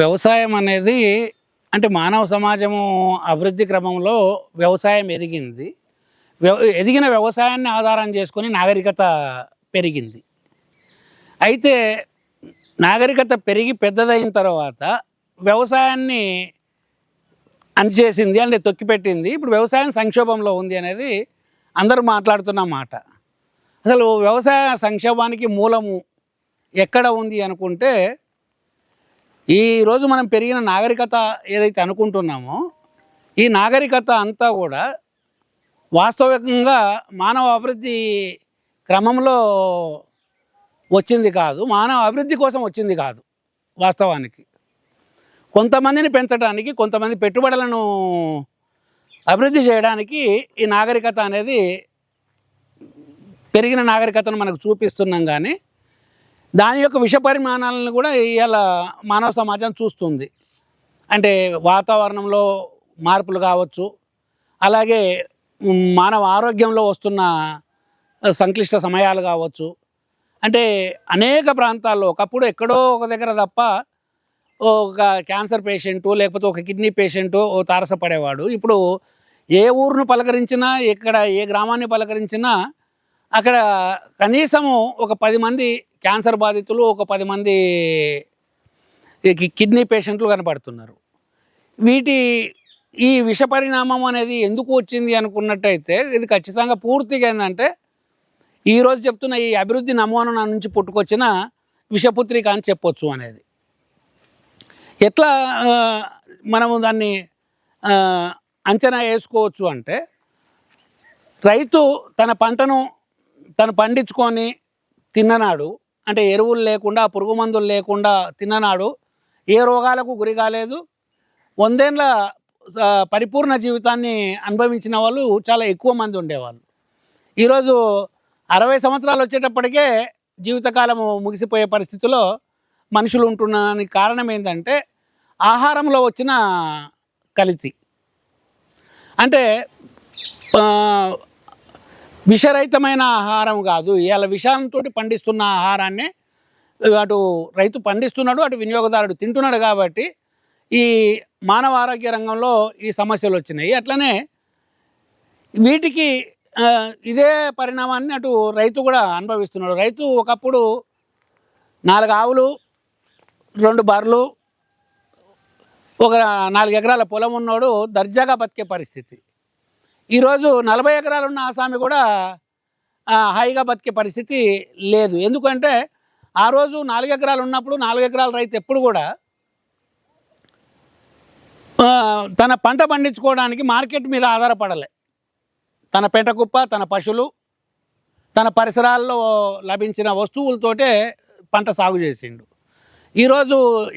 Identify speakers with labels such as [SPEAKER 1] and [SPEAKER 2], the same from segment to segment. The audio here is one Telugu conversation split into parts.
[SPEAKER 1] వ్యవసాయం అనేది అంటే మానవ సమాజము అభివృద్ధి క్రమంలో వ్యవసాయం ఎదిగింది. ఎదిగిన వ్యవసాయాన్ని ఆధారం చేసుకొని నాగరికత పెరిగింది. అయితే నాగరికత పెరిగి పెద్దదైన తర్వాత వ్యవసాయాన్ని అణిచేసింది అంటే తొక్కిపెట్టింది. ఇప్పుడు వ్యవసాయం సంక్షోభంలో ఉంది అనేది అందరూ మాట్లాడుతున్న మాట. అసలు వ్యవసాయ సంక్షోభానికి మూలము ఎక్కడ ఉంది అనుకుంటే ఈరోజు మనం పెరిగిన నాగరికత ఏదైతే అనుకుంటున్నామో ఈ నాగరికత అంతా కూడా వాస్తవికంగా మానవ అభివృద్ధి క్రమంలో వచ్చింది కాదు మానవ అభివృద్ధి కోసం వచ్చింది కాదు వాస్తవానికి. కొంతమందిని పెంచడానికి కొంతమంది పెట్టుబడులను అభివృద్ధి చేయడానికి ఈ నాగరికత అనేది పెరిగిన నాగరికతను మనకు చూపిస్తున్నాం కానీ దాని యొక్క విష పరిమాణాలను కూడా ఇవాళ మానవ సమాజం చూస్తుంది. అంటే వాతావరణంలో మార్పులు కావచ్చు అలాగే మానవ ఆరోగ్యంలో వస్తున్న సంక్లిష్ట సమయాలు కావచ్చు. అంటే అనేక ప్రాంతాల్లో ఒకప్పుడు ఎక్కడో ఒక దగ్గర తప్ప ఒక క్యాన్సర్ పేషెంటు లేకపోతే ఒక కిడ్నీ పేషెంటు ఓ తారసపడేవాడు. ఇప్పుడు ఏ ఊరును పలకరించినా ఎక్కడ ఏ గ్రామాన్ని పలకరించినా అక్కడ కనీసము ఒక పది మంది క్యాన్సర్ బాధితులు ఒక పది మంది కిడ్నీ పేషెంట్లు కనపడుతున్నారు. వీటి ఈ విష పరిణామం అనేది ఎందుకు వచ్చింది అనుకున్నట్టయితే ఇది ఖచ్చితంగా పూర్తిగా ఏంటంటే ఈరోజు చెప్తున్న ఈ అభివృద్ధి నమూనా నుంచి పుట్టుకొచ్చిన విషపుత్రిక అని చెప్పొచ్చు అనేది. ఎట్లా మనము దాన్ని అంచనా వేసుకోవచ్చు అంటే రైతు తన పంటను తను పండించుకొని తిన్ననాడు అంటే ఎరువులు లేకుండా పురుగు మందులు లేకుండా తిన్ననాడు. ఏ రోగాలకు గురి కాలేదు. వందేళ్ళ పరిపూర్ణ జీవితాన్ని అనుభవించిన వాళ్ళు చాలా ఎక్కువ మంది ఉండేవాళ్ళు. ఈరోజు అరవై సంవత్సరాలు వచ్చేటప్పటికే జీవితకాలము ముగిసిపోయే పరిస్థితిలో మనుషులు ఉంటున్నానికి కారణం ఏంటంటే ఆహారంలో వచ్చిన కలితి. అంటే విషరహితమైన ఆహారం కాదు. ఇవాళ విషాంతో పండిస్తున్న ఆహారాన్ని అటు రైతు పండిస్తున్నాడు అటు వినియోగదారుడు తింటున్నాడు కాబట్టి ఈ మానవ ఆరోగ్య రంగంలో ఈ సమస్యలు వచ్చినాయి. అట్లనే వీటికి ఇదే పరిణామాన్ని అటు రైతు కూడా అనుభవిస్తున్నాడు. రైతు ఒకప్పుడు నాలుగు ఆవులు రెండు బర్రెలు ఒక నాలుగు ఎకరాల పొలం ఉన్నోడు దర్జాగా బతికే పరిస్థితి. ఈరోజు నలభై ఎకరాలు ఉన్న ఆసామి కూడా హాయిగా బతికే పరిస్థితి లేదు. ఎందుకంటే ఆ రోజు నాలుగు ఎకరాలు ఉన్నప్పుడు నాలుగు ఎకరాల రైతు ఎప్పుడు కూడా తన పంట పండించుకోవడానికి మార్కెట్ మీద ఆధారపడలే. తన పెంటకుప్ప తన పశువులు తన పరిసరాల్లో లభించిన వస్తువులతోటే పంట సాగు చేసిండు. ఈరోజు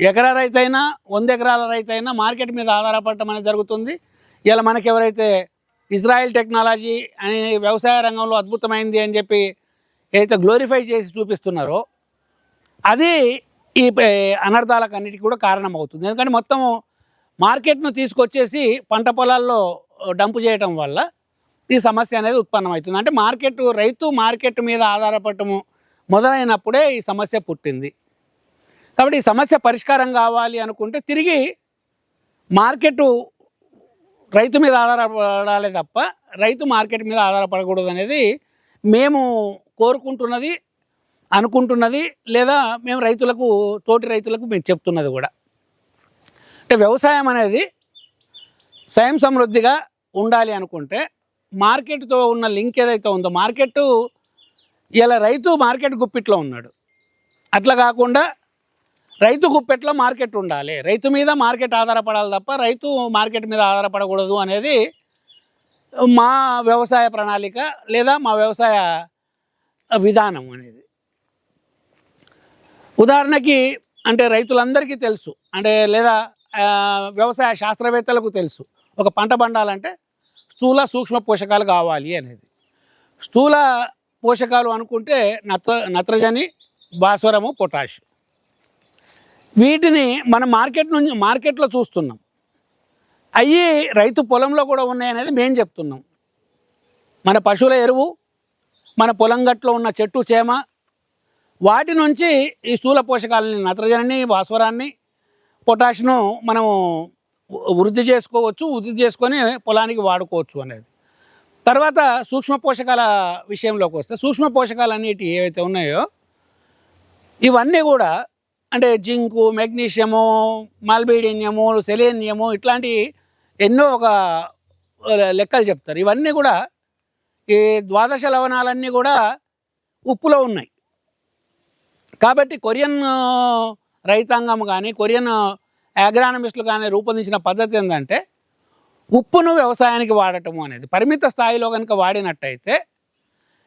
[SPEAKER 1] ఎకరా రైతు అయినా వంద ఎకరాల రైతు అయినా మార్కెట్ మీద ఆధారపడటం అనేది జరుగుతుంది. ఇలా మనకెవరైతే ఇజ్రాయెల్ టెక్నాలజీ అనే వ్యవసాయ రంగంలో అద్భుతమైంది అని చెప్పి ఏదైతే గ్లోరిఫై చేసి చూపిస్తున్నారో అది ఈ అనర్థాలకు అన్నిటికీ కూడా కారణం అవుతుంది ఎందుకంటే మొత్తం మార్కెట్ను తీసుకొచ్చేసి పంట పొలాల్లో డంపు చేయటం వల్ల ఈ సమస్య అనేది ఉత్పన్నమవుతుంది. అంటే మార్కెట్ రైతు మార్కెట్ మీద ఆధారపడటము మొదలైనప్పుడే ఈ సమస్య పుట్టింది. కాబట్టి ఈ సమస్య పరిష్కారం కావాలి అనుకుంటే తిరిగి మార్కెట్ రైతు మీద ఆధారపడాలి తప్ప రైతు మార్కెట్ మీద ఆధారపడకూడదు అనేది మేము కోరుకుంటున్నది అనుకుంటున్నది లేదా మేము రైతులకు తోటి రైతులకు మేము చెప్తున్నది కూడా. అంటే వ్యవసాయం అనేది స్వయం సమృద్ధిగా ఉండాలి అనుకుంటే మార్కెట్తో ఉన్న లింక్ ఏదైతే ఉందో మార్కెట్ ఇలా రైతు మార్కెట్ గుప్పిట్లో ఉన్నాడు. అట్లా కాకుండా రైతు గుప్పెట్లో మార్కెట్ ఉండాలి. రైతు మీద మార్కెట్ ఆధారపడాలి తప్ప రైతు మార్కెట్ మీద ఆధారపడకూడదు అనేది మా వ్యవసాయ ప్రణాళిక లేదా మా వ్యవసాయ విధానం అనేది. ఉదాహరణకి అంటే రైతులందరికీ తెలుసు. అంటే లేదా వ్యవసాయ శాస్త్రవేత్తలకు తెలుసు. ఒక పంట పండాలంటే స్థూల సూక్ష్మ పోషకాలు కావాలి అనేది. స్థూల పోషకాలు అనుకుంటే నత్ర నత్రజని భాస్వరము పొటాష్. వీటిని మనం మార్కెట్ నుంచి మార్కెట్లో చూస్తున్నాం. అవి రైతు పొలంలో కూడా ఉన్నాయనేది మేము చెప్తున్నాం. మన పశువుల ఎరువు మన పొలం గట్లో ఉన్న చెట్టు చేమ వాటి నుంచి ఈ స్థూల పోషకాలని నత్రజనిని భాస్వరాన్ని పొటాష్ను మనము వృద్ధి చేసుకోవచ్చు వృద్ధి చేసుకొని పొలానికి వాడుకోవచ్చు అనేది. తర్వాత సూక్ష్మ పోషకాల విషయంలోకి వస్తే సూక్ష్మ పోషకాలు అనేటి ఏవైతే ఉన్నాయో ఇవన్నీ కూడా అంటే జింకు మెగ్నీషియము మాల్బీడినియము సెలేనియము ఇట్లాంటి ఎన్నో ఒక లెక్కలు చెప్తారు. ఇవన్నీ కూడా ఈ ద్వాదశ లవణాలన్నీ కూడా ఉప్పులో ఉన్నాయి. కాబట్టి కొరియన్ రైతాంగం కానీ కొరియన్ అగ్రానమిస్టులు కానీ రూపొందించిన పద్ధతి ఏంటంటే ఉప్పును వ్యవసాయానికి వాడటము అనేది. పరిమిత స్థాయిలో కనుక వాడినట్టయితే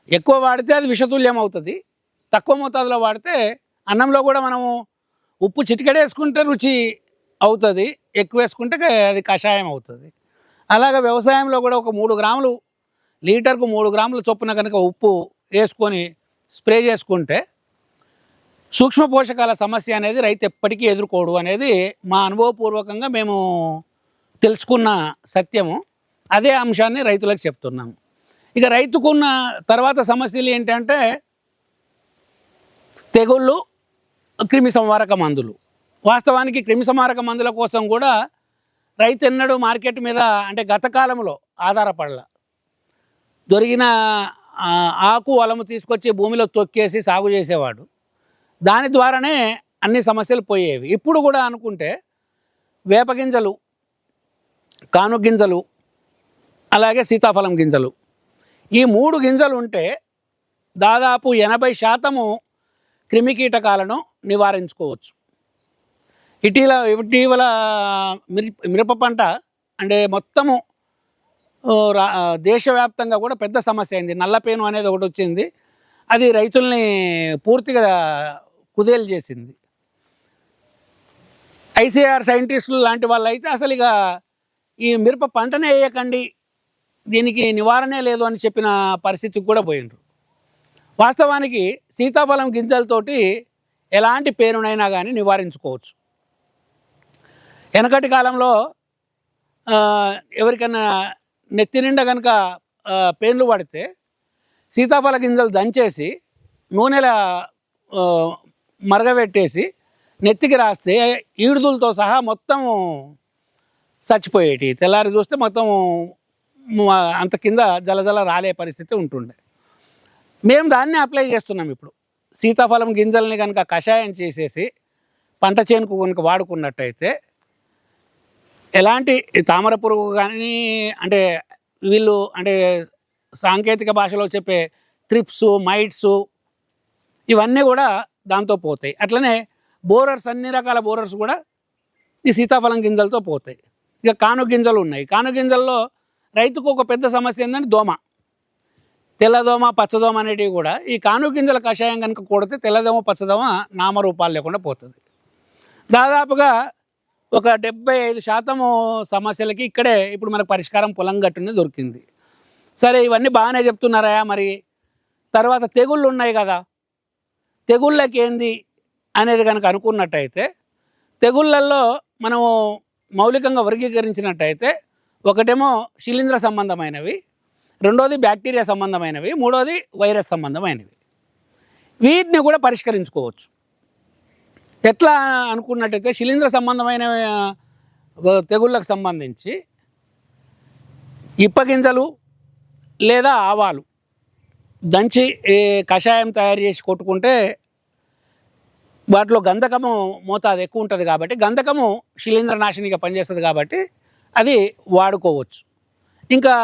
[SPEAKER 1] ఎక్కువ వాడితే అది విషతుల్యం అవుతుంది. తక్కువ మోతాదులో వాడితే అన్నంలో కూడా మనము ఉప్పు చిటికడేసుకుంటే రుచి అవుతుంది ఎక్కువ వేసుకుంటే అది కషాయం అవుతుంది. అలాగే వ్యవసాయంలో కూడా ఒక మూడు గ్రాములు లీటర్కు మూడు గ్రాముల చొప్పున కనుక ఉప్పు వేసుకొని స్ప్రే చేసుకుంటే సూక్ష్మ పోషకాల సమస్య అనేది రైతు ఎప్పటికీ ఎదుర్కోడు అనేది మా అనుభవపూర్వకంగా మేము తెలుసుకున్న సత్యము. అదే అంశాన్ని రైతులకు చెప్తున్నాము. ఇక రైతుకున్న తర్వాత సమస్యలు ఏంటంటే తెగుళ్ళు క్రిమి సంహారక మందులు. వాస్తవానికి క్రిమి సంహారక మందుల కోసం కూడా రైతు ఎన్నడూ మార్కెట్ మీద అంటే గత కాలంలో ఆధారపడల. దొరికిన ఆకు అలము తీసుకొచ్చి భూమిలో తొక్కేసి సాగు చేసేవాడు. దాని ద్వారానే అన్ని సమస్యలు పోయేవి. ఇప్పుడు కూడా అనుకుంటే వేప గింజలు కాను గింజలు అలాగే సీతాఫలం గింజలు. ఈ మూడు గింజలు ఉంటే దాదాపు ఎనభై శాతము క్రిమికీటకాలను నివారించుకోవచ్చు. ఇటీవల ఇటీవల మిరప మిరప పంట అంటే మొత్తము రా- దేశవ్యాప్తంగా కూడా పెద్ద సమస్య అయింది. నల్లపేను అనేది ఒకటి వచ్చింది. అది రైతుల్ని పూర్తిగా కుదేలు చేసింది. ఐసీఆర్ సైంటిస్టులు లాంటి వాళ్ళు అయితే అసలు ఇక ఈ మిరప పంటనే వేయకండి దీనికి నివారణే లేదు అని చెప్పిన పరిస్థితికి కూడా పోయిండ్రు. వాస్తవానికి సీతాఫలం గింజలతోటి ఎలాంటి పేరునైనా కానీ నివారించుకోవచ్చు. వెనకటి కాలంలో ఎవరికైనా నెత్తి నిండా కనుక పెయిన్లు పేన్లు పడితే సీతాఫల గింజలు దంచేసి నూనెల మరగబెట్టేసి నెత్తికి రాస్తే ఈడుదులతో సహా మొత్తం చచ్చిపోయేటి. తెల్లారి చూస్తే మొత్తం అంత కింద జలజల రాలే పరిస్థితి ఉంటుండే. మేము దాన్ని అప్లై చేస్తున్నాం ఇప్పుడు. సీతాఫలం గింజల్ని కనుక కషాయం చేసేసి పంట చేనుకు కనుక వాడుకున్నట్టయితే ఎలాంటి తామర పురుగు కానీ అంటే వీళ్ళు అంటే సాంకేతిక భాషలో చెప్పే త్రిప్స్ మైట్స్ ఇవన్నీ కూడా దాంతో పోతాయి. అట్లనే బోరర్స్ అన్ని రకాల బోరర్స్ కూడా ఈ సీతాఫలం గింజలతో పోతాయి. ఇక కాను గింజలు ఉన్నాయి. కాను గింజల్లో రైతుకు ఒక పెద్ద సమస్య ఏంటంటే దోమ. తెల్లదోమ పచ్చదోమ అనేటివి కూడా ఈ కాను గింజల కషాయం కనుక కొడితే తెల్లదోమ పచ్చదోమ నామరూపాలు లేకుండా పోతుంది. దాదాపుగా ఒక డెబ్బై ఐదు శాతము సమస్యలకి ఇక్కడే ఇప్పుడు మనకు పరిష్కారం పొలం గట్టునే దొరికింది. సరే ఇవన్నీ బాగానే చెప్తున్నారా మరి? తర్వాత తెగుళ్ళు ఉన్నాయి కదా. తెగుళ్ళకి ఏంది అనేది కనుక అనుకున్నట్టయితే తెగుళ్ళల్లో మనము మౌలికంగా వర్గీకరించినట్టయితే ఒకటేమో శిలీంద్ర సంబంధమైనవి రెండోది బ్యాక్టీరియా సంబంధమైనవి మూడోది వైరస్ సంబంధమైనవి. వీటిని కూడా పరిష్కరించుకోవచ్చు. ఎట్లా అనుకున్నట్టయితే శిలీంద్ర సంబంధమైన తెగుళ్ళకు సంబంధించి ఇప్పగింజలు లేదా ఆవాలు దంచి కషాయం తయారు చేసి కొట్టుకుంటే వాటిలో గంధకము మోతాదు ఎక్కువ ఉంటుంది కాబట్టి గంధకము శిలీంద్రనాశినిగా పనిచేస్తుంది కాబట్టి అది వాడుకోవచ్చు. ఇంకా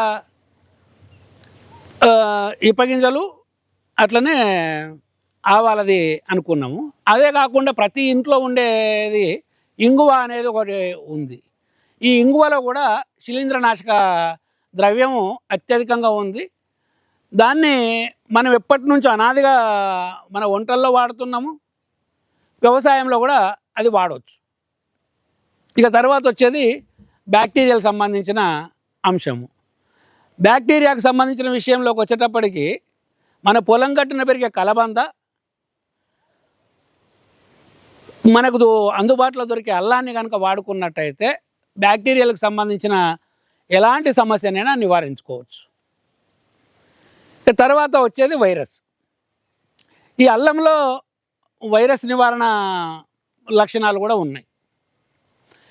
[SPEAKER 1] ఇప్పగింజలు అట్లనే ఆవాలది అనుకున్నాము. అదే కాకుండా ప్రతి ఇంట్లో ఉండేది ఇంగువ అనేది ఒకటి ఉంది. ఈ ఇంగువలో కూడా శిలీంద్రనాశక ద్రవ్యము అత్యధికంగా ఉంది. దాన్ని మనం ఎప్పటి నుంచో అనాదిగా మన వంటల్లో వాడుతున్నాము. వ్యవసాయంలో కూడా అది వాడవచ్చు ఇక తర్వాత వచ్చేది బ్యాక్టీరియాలకు సంబంధించిన అంశము. బ్యాక్టీరియాకు సంబంధించిన విషయంలోకి వచ్చేటప్పటికి మన పొలం గట్టున పెరిగే కలబంద మనకు అందుబాటులో దొరికే అల్లాన్ని కనుక వాడుకున్నట్టయితే బ్యాక్టీరియాలకు సంబంధించిన ఎలాంటి సమస్యనైనా నివారించుకోవచ్చు. తర్వాత వచ్చేది వైరస్. ఈ అల్లంలో వైరస్ నివారణ లక్షణాలు కూడా ఉన్నాయి.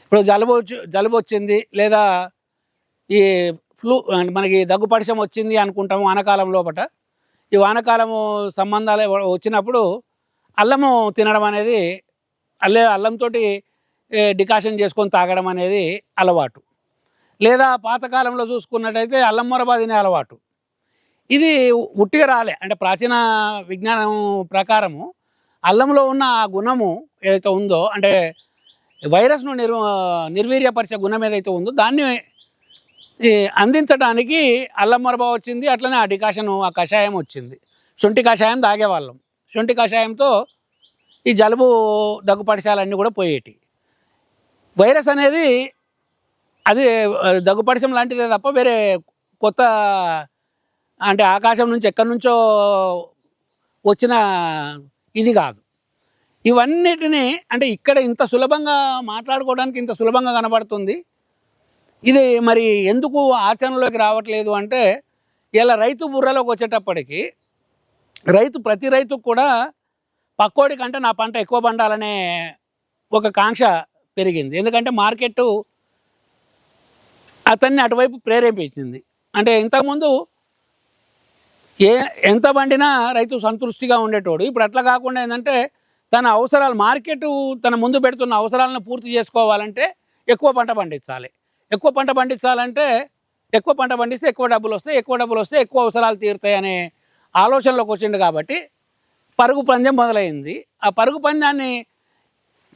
[SPEAKER 1] ఇప్పుడు జలుబు వచ్చి జలుబు వచ్చింది లేదా ఈ ఫ్లూ అంటే మనకి దగ్గు పరిచయం వచ్చింది అనుకుంటాము వానకాలం లోపట. ఈ వానకాలము సంబంధాలు వచ్చినప్పుడు అల్లము తినడం అనేది అల్లే అల్లంతో డికాషన్ చేసుకొని తాగడం అనేది అలవాటు. లేదా పాతకాలంలో చూసుకున్నట్టయితే అల్లం మొరబా తినే అలవాటు. ఇది ఉట్టిగా రాలే. అంటే ప్రాచీన విజ్ఞానం ప్రకారము అల్లంలో ఉన్న ఆ గుణము ఏదైతే ఉందో అంటే వైరస్ను నిర్వ నిర్వీర్యపరిచే గుణం ఏదైతే ఉందో దాన్ని అందించడానికి అల్లం మొరబా వచ్చింది అట్లనే ఆ డికాషన్ ఆ కషాయం వచ్చింది. శొంఠి కషాయం తాగేవాళ్ళం. శొంఠి కషాయంతో ఈ జలుబు దగ్గుపడిశాలన్నీ కూడా పోయేటి. వైరస్ అనేది అది దగ్గుపడిశం లాంటిదే తప్ప వేరే కొత్త అంటే ఆకాశం నుంచి ఎక్కడి నుంచో వచ్చిన ఇది కాదు. ఇవన్నిటిని అంటే ఇక్కడ ఇంత సులభంగా మాట్లాడుకోవడానికి ఇంత సులభంగా కనబడుతుంది. ఇది మరి ఎందుకు ఆచరణలోకి రావట్లేదు అంటే ఇలా రైతు బుర్రలోకి వచ్చేటప్పటికి రైతు ప్రతి రైతుకు కూడా పక్కోడి కంటే నా పంట ఎక్కువ పండాలనే ఒక కాంక్ష పెరిగింది. ఎందుకంటే మార్కెట్ అతన్ని అటువైపు ప్రేరేపించింది. అంటే ఇంతకుముందు ఏ ఎంత పండినా రైతు సంతృష్టిగా ఉండేటోడు. ఇప్పుడు అట్లా కాకుండా ఏంటంటే తన అవసరాలు మార్కెట్ తన ముందు పెడుతున్న అవసరాలను పూర్తి చేసుకోవాలంటే ఎక్కువ పంట పండించాలి. ఎక్కువ పంట పండించాలంటే ఎక్కువ పంట పండిస్తే ఎక్కువ డబ్బులు వస్తాయి ఎక్కువ డబ్బులు వస్తే ఎక్కువ అవసరాలు తీరుతాయి అనే ఆలోచనలోకి వచ్చిండు కాబట్టి పరుగు పందెం మొదలైంది. ఆ పరుగు పందాన్ని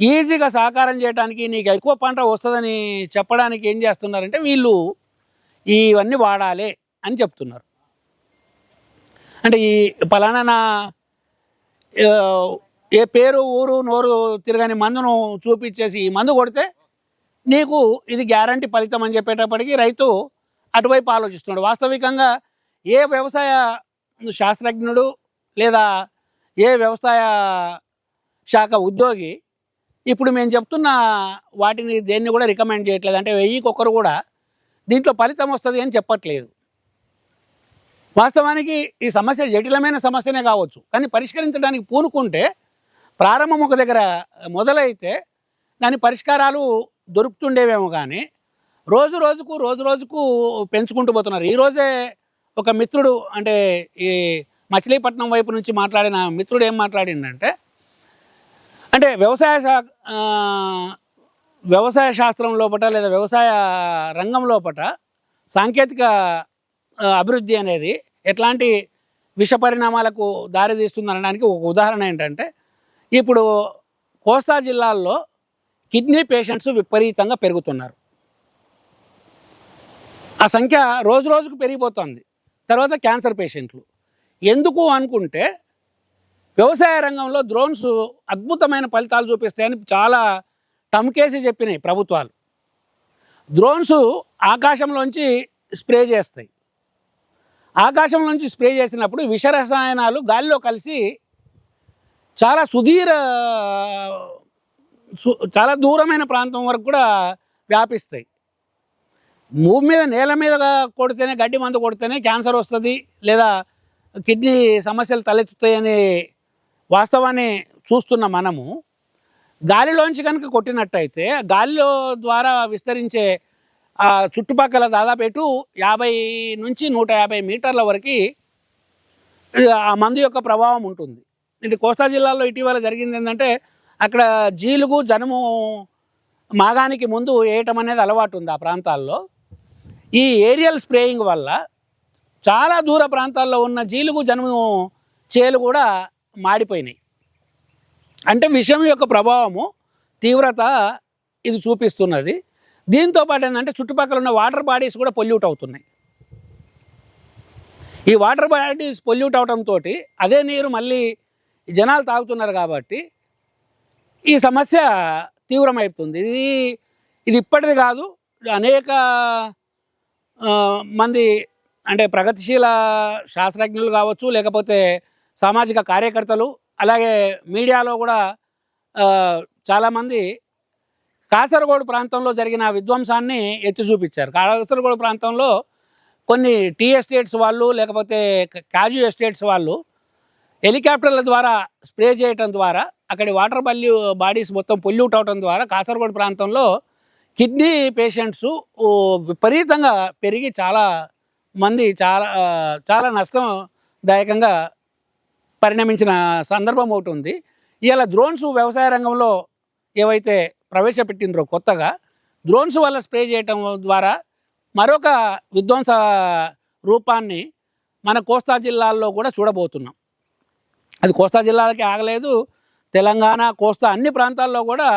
[SPEAKER 1] ఈజీగా సాకారం చేయడానికి నీకు ఎక్కువ పంట వస్తుందని చెప్పడానికి ఏం చేస్తున్నారంటే వీళ్ళు ఇవన్నీ వాడాలి అని చెప్తున్నారు. అంటే ఈ పలానా నా ఏ పేరు ఊరు నోరు తిరగని మందును చూపించేసి ఈ మందు కొడితే నీకు ఇది గ్యారంటీ ఫలితం అని చెప్పేటప్పటికీ రైతు అటువైపు ఆలోచిస్తున్నాడు. వాస్తవికంగా ఏ వ్యవసాయ శాస్త్రజ్ఞుడు లేదా ఏ వ్యవసాయ శాఖ ఉద్యోగి ఇప్పుడు మేము చెప్తున్న వాటిని దేన్ని కూడా రికమెండ్ చేయట్లేదు. అంటే వెయ్యికి ఒకరు కూడా దీంట్లో ఫలితం వస్తుంది అని చెప్పట్లేదు. వాస్తవానికి ఈ సమస్య జటిలమైన సమస్యనే కావచ్చు. కానీ పరిష్కరించడానికి పూనుకుంటే ప్రారంభం ఒక దగ్గర మొదలైతే దాని పరిష్కారాలు దొరుకుతుండేవేమో కానీ రోజు రోజుకు రోజు రోజుకు పెంచుకుంటూ పోతున్నారు. ఈరోజే ఒక మిత్రుడు అంటే ఈ మచిలీపట్నం వైపు నుంచి మాట్లాడిన మిత్రుడు ఏం మాట్లాడిందంటే అంటే వ్యవసాయ శా వ్యవసాయ శాస్త్రం లోపట లేదా వ్యవసాయ రంగం లోపట సాంకేతిక అభివృద్ధి అనేది ఎట్లాంటి విష పరిణామాలకు దారితీస్తుంది అనడానికి ఒక ఉదాహరణ ఏంటంటే ఇప్పుడు కోస్తా జిల్లాల్లో కిడ్నీ పేషెంట్స్ విపరీతంగా పెరుగుతున్నారు. ఆ సంఖ్య రోజు రోజుకు పెరిగిపోతుంది. తర్వాత క్యాన్సర్ పేషెంట్లు. ఎందుకు అనుకుంటే వ్యవసాయ రంగంలో డ్రోన్స్ అద్భుతమైన ఫలితాలు చూపిస్తాయని చాలా టమ్కేసి చెప్పినాయి ప్రభుత్వాలు. డ్రోన్స్ ఆకాశంలోంచి స్ప్రే చేస్తాయి. ఆకాశంలోంచి స్ప్రే చేసినప్పుడు విష రసాయనాలు గాలిలో కలిసి చాలా సుదీర చాలా దూరమైన ప్రాంతం వరకు కూడా వ్యాపిస్తాయి. భూమి మీద నేల మీద కొడితేనే గడ్డి మందు కొడితేనే క్యాన్సర్ వస్తుంది లేదా కిడ్నీ సమస్యలు తలెత్తుతాయని వాస్తవాన్ని చూస్తున్న మనము. గాలిలోంచి కనుక కొట్టినట్టయితే గాలిలో ద్వారా విస్తరించే ఆ చుట్టుపక్కల దాదాపు ఎటు యాభై నుంచి నూట యాభై మీటర్ల వరకు ఆ మందు యొక్క ప్రభావం ఉంటుంది. ఇది కోస్తా జిల్లాలో ఇటీవల జరిగింది ఏంటంటే అక్కడ జీలుగు జనుము మాగానికి ముందు వేయటం అనేది అలవాటు ఉంది ఆ ప్రాంతాల్లో. ఈ ఏరియల్ స్ప్రేయింగ్ వల్ల చాలా దూర ప్రాంతాల్లో ఉన్న జీలుగు జనుము చేలు కూడా మాడిపోయినాయి. అంటే విషయం యొక్క ప్రభావము తీవ్రత ఇది చూపిస్తున్నది. దీంతో పాటు ఏంటంటే చుట్టుపక్కల ఉన్న వాటర్ బాడీస్ కూడా పొల్యూట్ అవుతున్నాయి. ఈ వాటర్ బాడీస్ పొల్యూట్ అవడంతో అదే నీరు మళ్ళీ జనాలు తాగుతున్నారు కాబట్టి ఈ సమస్య తీవ్రమవుతుంది ఇది ఇది ఇప్పటిది కాదు. అనేక మంది అంటే ప్రగతిశీల శాస్త్రజ్ఞులు కావచ్చు లేకపోతే సామాజిక కార్యకర్తలు అలాగే మీడియాలో కూడా చాలామంది కాసరగోడు ప్రాంతంలో జరిగిన విధ్వంసాన్ని ఎత్తి చూపించారు. కాసరగోడు ప్రాంతంలో కొన్ని టీ ఎస్టేట్స్ వాళ్ళు లేకపోతే కాజు ఎస్టేట్స్ వాళ్ళు హెలికాప్టర్ల ద్వారా స్ప్రే చేయటం ద్వారా అక్కడి వాటర్ బల్యూ బాడీస్ మొత్తం పొల్యూట్ అవటం ద్వారా కాసరగోడు ప్రాంతంలో కిడ్నీ పేషెంట్స్ విపరీతంగా పెరిగి చాలా మంది చాలా చాలా నష్టదాయకంగా పరిణమించిన సందర్భం ఒకటి ఉంది. ఇలా డ్రోన్స్ వ్యవసాయ రంగంలో ఏవైతే ప్రవేశపెట్టిండ్రో కొత్తగా డ్రోన్స్ వల్ల స్ప్రే చేయటం ద్వారా మరొక విధ్వంస రూపాన్ని మన కోస్తా జిల్లాల్లో కూడా చూడబోతున్నాం. అది కోస్తా జిల్లాలకి ఆగలేదు. తెలంగాణ కోస్తా అన్ని ప్రాంతాల్లో కూడా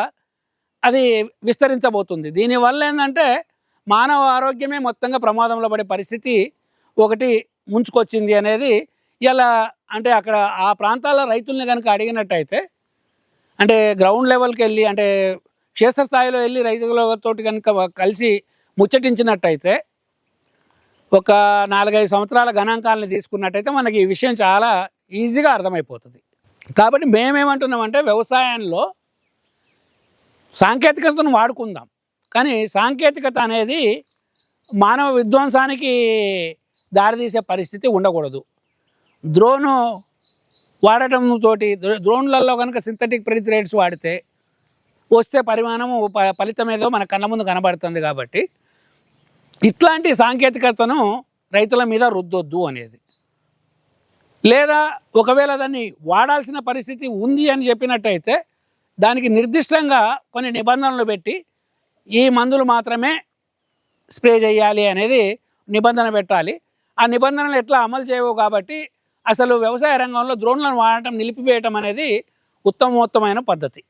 [SPEAKER 1] అది విస్తరించబోతుంది. దీనివల్ల ఏంటంటే మానవ ఆరోగ్యమే మొత్తంగా ప్రమాదంలో పడే పరిస్థితి ఒకటి ముంచుకొచ్చింది అనేది ఇలా అంటే అక్కడ ఆ ప్రాంతాల రైతుల్ని కనుక అడిగినట్టయితే అంటే గ్రౌండ్ లెవెల్కి వెళ్ళి అంటే క్షేత్రస్థాయిలో వెళ్ళి రైతులతో కనుక కలిసి ముచ్చటించినట్టయితే ఒక నాలుగైదు సంవత్సరాల గణాంకాలను తీసుకున్నట్టయితే మనకి ఈ విషయం చాలా ఈజీగా అర్థమైపోతుంది. కాబట్టి మేమేమంటున్నామంటే వ్యవసాయంలో సాంకేతికతను వాడుకుందాం. కానీ సాంకేతికత అనేది మానవ విధ్వంసానికి దారితీసే పరిస్థితి ఉండకూడదు. డ్రోను వాడటంతో డ్రోన్లలో కనుక సింథటిక్ పెరిథ్రైడ్స్ వాడితే వస్తే పరిమాణము ప- ఫలితం ఏదో మన కళ్ళ ముందు కనబడుతుంది కాబట్టి ఇట్లాంటి సాంకేతికతను రైతుల మీద రుద్దొద్దు అనేది. లేదా ఒకవేళ దాన్ని వాడాల్సిన పరిస్థితి ఉంది అని చెప్పినట్టయితే దానికి నిర్దిష్టంగా కొన్ని నిబంధనలు పెట్టి ఈ మందులు మాత్రమే స్ప్రే చేయాలి అనేది నిబంధన పెట్టాలి. ఆ నిబంధనలు ఎట్లా అమలు చేయవు కాబట్టి అసలు వ్యవసాయ రంగంలో డ్రోన్లను వాడటం నిలిపివేయటం అనేది ఉత్తమోత్తమైన పద్ధతి.